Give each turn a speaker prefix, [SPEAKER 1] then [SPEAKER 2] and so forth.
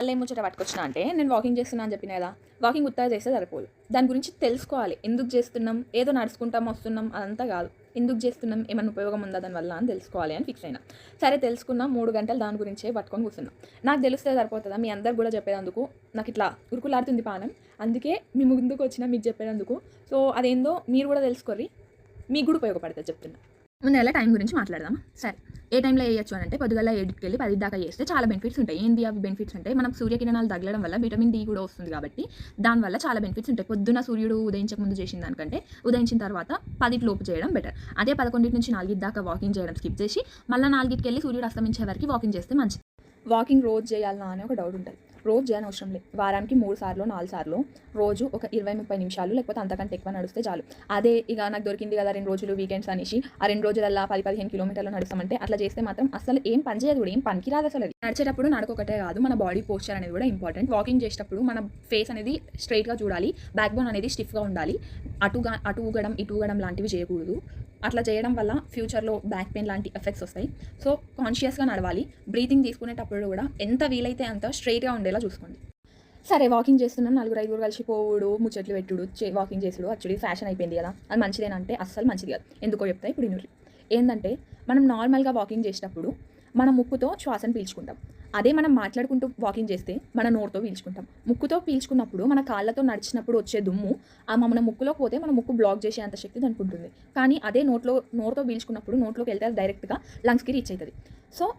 [SPEAKER 1] మళ్ళీ ఏం ముచ్చట పట్టుకొచ్చిన అంటే నేను వాకింగ్ చేస్తున్నా అని చెప్పిన కదా వాకింగ్ ఉత్తగా చేస్తే సరిపోదు. దాని గురించి తెలుసుకోవాలి. ఎందుకు చేస్తున్నాం? ఏదో నడుచుకుంటాం వస్తున్నాం అదంతా కాదు. ఎందుకు చేస్తున్నాం? ఏమైనా ఉపయోగం ఉందా దానివల్ల అని తెలుసుకోవాలి అని ఫిక్స్ అయినా. సరే తెలుసుకున్నా మూడు గంటలు దాని గురించే పట్టుకొని కూర్చున్నాం. నాకు తెలిస్తే సరిపోతుందా? మీ అందరు కూడా చెప్పేందుకు నాకు ఇట్లా ఉరుకులాడుతుంది పానం. అందుకే మీ ముందుకు వచ్చిన మీకు చెప్పేందుకు సో అదేందో మీరు కూడా తెలుసుకోరి మీకు కూడా ఉపయోగపడుతుంది చెప్తున్నా. ముందు టైం గురించి మాట్లాడదాం సరే. ఏ టైంలో వేయచ్చు అని అంటే పొద్దుగల ఏడుకి వెళ్ళి పది దాకా చేస్తే చాలా బెనిఫిట్స్ ఉంటాయి. ఏంది అవి బెనిఫిట్స్ ఉంటాయి మనం సూర్యకిరణాలు తగలడం వల్ల విటమిన్ డి కూడా వస్తుంది కాబట్టి దానివల్ల చాలా బెనిఫిట్స్ ఉంటాయి. పొద్దున సూర్యుడు ఉదయించక ముందు చేసిన దానికంటే ఉదయించిన తర్వాత పదిటి లోపు చేయడం బెటర్ అదే పదకొండింటి నుంచి నాలుగింటి దాకా వాకింగ్ చేయడం స్కిప్ చేసి మళ్ళీ నాలుగింటికి వెళ్ళి సూర్యుడు అస్తమించే వరకు వాకింగ్ చేస్తే మంచిది. వాకింగ్ రోజు చేయాలన్నా అని ఒక డౌట్ ఉంటుంది. రోజు చేయని అవసరం లేదు. వారానికి మూడు సార్లు నాలుగు సార్లు రోజు ఒక ఇరవై ముప్పై నిమిషాలు లేకపోతే అంతకంటే ఎక్కువ నడిస్తే చాలు. అదే ఇక నాకు దొరికింది కదా రెండు రోజులు వీకెండ్స్ అనేసి ఆ రెండు రోజులల్లా పది పదిహేను కిలోమీటర్లు నడుస్తామంటే అట్లా చేస్తే మాత్రం అసలు ఏం పని చేయదు కూడా ఏం పనికి రాదు అసలు అది. నడిచేటప్పుడు నడకొకటే కాదు మన బాడీ పోస్చర్ అనేది కూడా ఇంపార్టెంట్ వాకింగ్ చేసేటప్పుడు మన ఫేస్ అనేది స్ట్రైట్గా చూడాలి బ్యాక్ బోన్ అనేది స్టిఫ్గా ఉండాలి. అటుగా అటు ఊగడం ఇటు ఊగడం లాంటివి చేయకూడదు. అట్లా చేయడం వల్ల ఫ్యూచర్లో బ్యాక్ పెయిన్ లాంటి ఎఫెక్ట్స్ వస్తాయి. సో కాన్షియస్గా నడవాలి. బ్రీతింగ్ తీసుకునేటప్పుడు కూడా ఎంత వీలైతే అంత స్ట్రైట్గా ఉండేలా చూసుకోండి. సరే వాకింగ్ చేస్తున్నాను. నలుగురు ఐదుగురు కలిసి పోవుడు ముచ్చట్లు పెట్టుడు వాకింగ్ చేసుడు. యాక్చువల్లీ ఫ్యాషన్ అయిపోయింది కదా. అది మంచిదేనంటే అస్సలు మంచిది కాదు. ఎందుకో చెప్తా ఇప్పుడు ఏంటంటే మనం నార్మల్గా వాకింగ్ చేసేటప్పుడు మన ముక్కుతో శ్వాసను పీల్చుకుంటాం. అదే మనం మాట్లాడుకుంటూ వాకింగ్ చేస్తే మన నోరుతో పీల్చుకుంటాం. ముక్కుతో పీల్చుకున్నప్పుడు మన కాళ్ళతో నడిచినప్పుడు వచ్చే దుమ్ము ఆ మన ముక్కులో పోతే మన ముక్కు బ్లాక్ చేసే అంత శక్తి అనుకుంటుంది కానీ అదే నోట్లో నోరుతో పీల్చుకున్నప్పుడు నోట్లోకి వెళ్తే డైరెక్ట్గా లంగ్స్కి రీచ్ అవుతుంది. సో